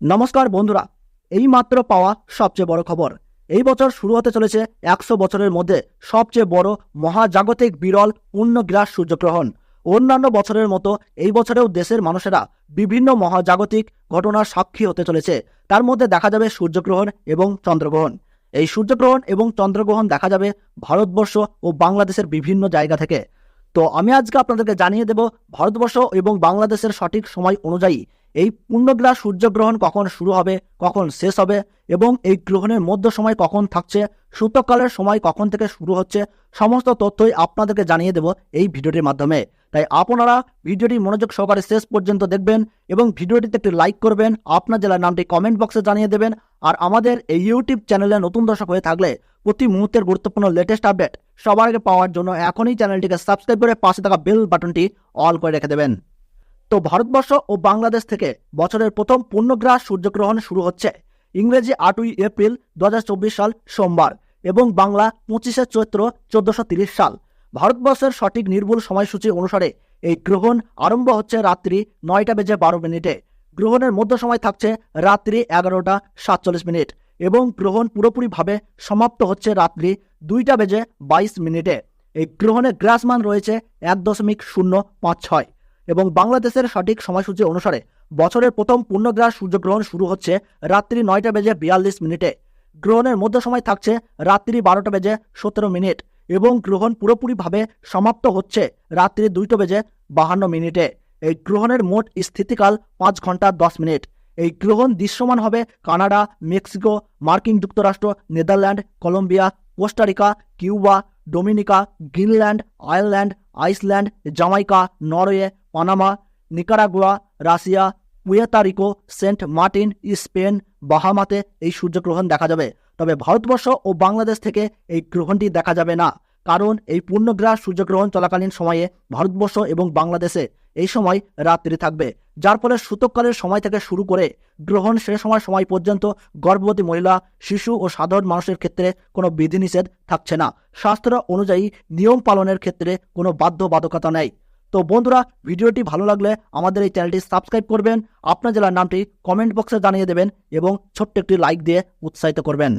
নমস্কার বন্ধুরা এই মাত্র পাওয়া সবচেয়ে বড় খবর। এই বছর শুরু হতে চলেছে একশো বছরের মধ্যে সবচেয়ে বড় মহাজাগতিক বিরল পূর্ণগ্রাস সূর্যগ্রহণ। অন্যান্য বছরের মতো এই বছরেও দেশের মানুষেরা বিভিন্ন মহাজাগতিক ঘটনার সাক্ষী হতে চলেছে। তার মধ্যে দেখা যাবে সূর্যগ্রহণ এবং চন্দ্রগ্রহণ। এই সূর্যগ্রহণ এবং চন্দ্রগ্রহণ দেখা যাবে ভারতবর্ষ ও বাংলাদেশের বিভিন্ন জায়গা থেকে। তো আমি আজকে আপনাদেরকে জানিয়ে দেব ভারতবর্ষ এবং বাংলাদেশের সঠিক সময় অনুযায়ী এই পূর্ণগ্রাস সূর্যগ্রহণ কখন শুরু হবে, কখন শেষ হবে এবং এই গ্রহণের মধ্য সময় কখন থাকছে সূতককালের সময় কখন থেকে শুরু হচ্ছে, সমস্ত তথ্যই আপনাদেরকে জানিয়ে দেব এই ভিডিওটির মাধ্যমে। তাই আপনারা ভিডিওটি মনোযোগ সহকারে শেষ পর্যন্ত দেখবেন এবং ভিডিওটিতে একটি লাইক করবেন, আপনার জেলার নামটি কমেন্ট বক্সে জানিয়ে দেবেন আর আমাদের এই ইউটিউব চ্যানেলে নতুন দর্শক হয়ে থাকলে প্রতি মুহূর্তের গুরুত্বপূর্ণ লেটেস্ট আপডেট সবার আগে পাওয়ার জন্য এখনই চ্যানেলটিকে সাবস্ক্রাইব করে পাশে থাকা বেল বাটনটি অল করে রেখে দেবেন। তো ভারতবর্ষ ও বাংলাদেশ থেকে বছরের প্রথম পূর্ণগ্রাস সূর্যগ্রহণ শুরু হচ্ছে। ইংরেজি আটই এপ্রিল দু হাজার চব্বিশ সাল সোমবার এবং বাংলা পঁচিশে চৈত্র চোদ্দশো সাল। ভারতবর্ষের সঠিক নির্ভুল সময়সূচি অনুসারে এই গ্রহণ আরম্ভ হচ্ছে রাত্রি নয়টা বেজে বারো মিনিটে। গ্রহণের মধ্য সময় থাকছে রাত্রি এগারোটা সাতচল্লিশ মিনিট এবং গ্রহণ পুরোপুরিভাবে সমাপ্ত হচ্ছে রাত্রি দুইটা বেজে বাইশ মিনিটে। এই গ্রহণের গ্রাসমান রয়েছে এক দশমিক শূন্য পাঁচ ছয়। এবং বাংলাদেশের সঠিক সময়সূচি অনুসারে বছরের প্রথম পূর্ণগ্রাস সূর্যগ্রহণ শুরু হচ্ছে রাত্রি নয়টা বেজে বিয়াল্লিশ মিনিটে। গ্রহণের মধ্য সময় থাকছে রাত্রি বারোটা বেজে সতেরো মিনিট এবং গ্রহণ পুরোপুরিভাবে সমাপ্ত হচ্ছে রাত্রি দুইটো বেজে বাহান্ন মিনিটে। এই গ্রহণের মোট স্থিতিকাল পাঁচ ঘণ্টা দশ মিনিট। এই গ্রহণ দৃশ্যমান হবে কানাডা, মেক্সিকো, মার্কিন যুক্তরাষ্ট্র, Netherland, Colombia, Costa Rica, Cuba, Dominica, Greenland, Ireland, Iceland Jamaica Norway Panama Nicaragua Russia Puerto Rico Saint Martin Spain বাহামাতে এই সূর্যগ্রহণ দেখা যাবে। তবে ভারতবর্ষ ও বাংলাদেশ থেকে এই গ্রহণটি দেখা যাবে না, কারণ এই পূর্ণগ্রাস সূর্যগ্রহণ চলাকালীন সময়ে ভারতবর্ষ এবং বাংলাদেশে এই সময় রাত্রি থাকবে, যার ফলে সূতককালের সময় থেকে শুরু করে গ্রহণ শেষ সময় সময় পর্যন্ত গর্ভবতী মহিলা, শিশু ও সাধারণ মানুষের ক্ষেত্রে কোনো বিধিনিষেধ থাকছে না। শাস্ত্র অনুযায়ী নিয়ম পালনের ক্ষেত্রে কোনো বাধ্যবাধকতা নেই। তো বন্ধুরা, ভিডিওটি ভালো লাগলে আমাদের এই চ্যানেলটি সাবস্ক্রাইব করবেন, আপনার জেলার নামটি কমেন্ট বক্সে জানিয়ে দেবেন এবং ছোট্ট একটি লাইক দিয়ে উৎসাহিত করবেন।